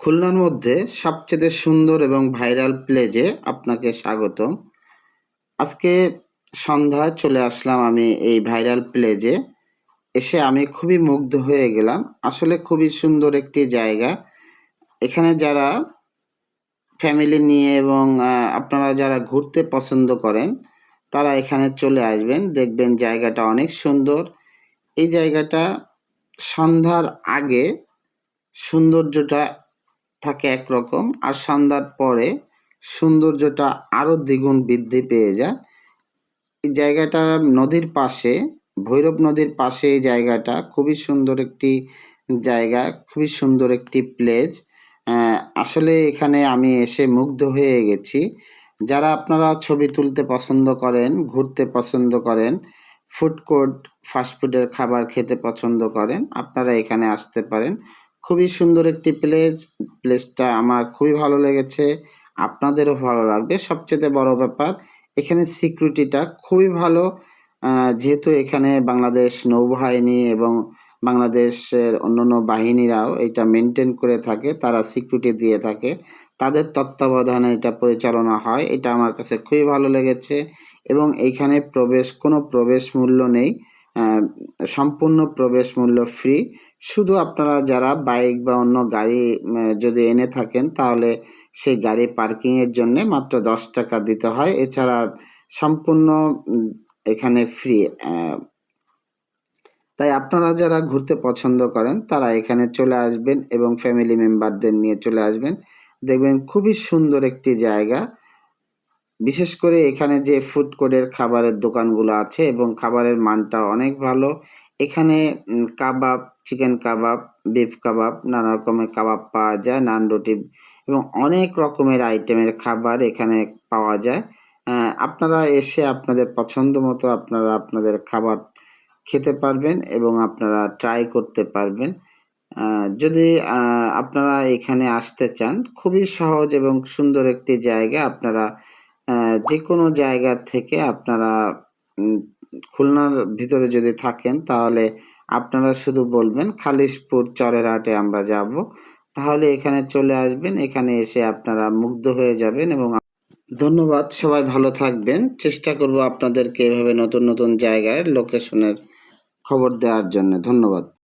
খুলনার মধ্যে সবচেয়ে সুন্দর এবং ভাইরাল প্লেজে আপনাকে স্বাগতম। আজকে সন্ধ্যায় চলে আসলাম আমি এই ভাইরাল প্লেজে। এসে আমি খুবই মুগ্ধ হয়ে গেলাম। আসলে খুবই সুন্দর একটি জায়গা। এখানে যারা ফ্যামিলি নিয়ে এবং আপনারা যারা ঘুরতে পছন্দ করেন, তারা এখানে চলে আসবেন। দেখবেন জায়গাটা অনেক সুন্দর। এই জায়গাটা সন্ধ্যার আগে সৌন্দর্যটা থাকে একরকম আর সন্ধ্যার পরে সৌন্দর্যটা আরও দ্বিগুণ বৃদ্ধি পেয়ে যায়। এই জায়গাটা নদীর পাশে, ভৈরব নদীর পাশে এই জায়গাটা খুবই সুন্দর একটি জায়গা, খুবই সুন্দর একটি প্লেস। আসলে এখানে আমি এসে মুগ্ধ হয়ে গেছি। যারা আপনারা ছবি তুলতে পছন্দ করেন, ঘুরতে পছন্দ করেন ফুড কোর্ট ফাস্টফুডের খাবার খেতে পছন্দ করেন, আপনারা এখানে আসতে পারেন। খুবই সুন্দর একটি প্লেস। প্লেসটা আমার খুবই ভালো লেগেছে। আপনাদেরও ভালো লাগবে। সবচেয়ে বড় ব্যাপার, এখানে সিকিউরিটিটা খুবই ভালো। যেহেতু এখানে বাংলাদেশ নৌবাহিনী এবং বাংলাদেশের অন্যান্য বাহিনীরাও এটা মেনটেন করে থাকে, তারা সিকিউরিটি দিয়ে থাকে। তাদের তত্ত্বাবধানে এটা পরিচালনা হয়, এটা আমার কাছে খুবই ভালো লেগেছে। এবং এইখানে প্রবেশ, কোনো প্রবেশ মূল্য নেই। সম্পূর্ণ প্রবেশ মূল্য ফ্রি শুধু আপনারা যারা বাইক বা অন্য গাড়ি যদি এনে থাকেন, তাহলে সেই গাড়ি পার্কিং এর জন্য মাত্র দশ টাকা দিতে হয়। এছাড়া সম্পূর্ণ এখানে ফ্রি তাই আপনারা যারা ঘুরতে পছন্দ করেন, তারা এখানে চলে আসবেন এবং ফ্যামিলি মেম্বারদের নিয়ে চলে আসবেন। দেখবেন খুবই সুন্দর একটি জায়গা। বিশেষ করে এখানে যে ফুড কোর্টের খাবারের দোকানগুলো আছে এবং খাবারের মানটা অনেক ভালো। এখানে কাবাব চিকেন কাবাব বিফ কাবাব, নানা রকমের কাবাব পাওয়া যায়, নান রুটি এবং অনেক রকমের আইটেমের খাবার এখানে পাওয়া যায়। আপনারা এসে আপনাদের পছন্দ মতো আপনারা আপনাদের খাবার খেতে পারবেন এবং আপনারা ট্রাই করতে পারবেন। যদি আপনারা এখানে আসতে চান, খুবই সহজ এবং সুন্দর একটি জায়গা। আপনারা যে কোনো জায়গা থেকে আপনারা খুলনার ভিতরে যদি থাকেন, তাহলে আপনারা শুধু বলবেন খালিশপুর চরের চরেরহাটে আমরা যাব। তাহলে এখানে চলে আসবেন, এখানে এসে আপনারা মুগ্ধ হয়ে যাবেন এবং ধন্যবাদ, সবাই ভালো থাকবেন। চেষ্টা করব আপনাদেরকে এভাবে নতুন নতুন জায়গায় লোকেশনের খবর দেওয়ার জন্য। ধন্যবাদ।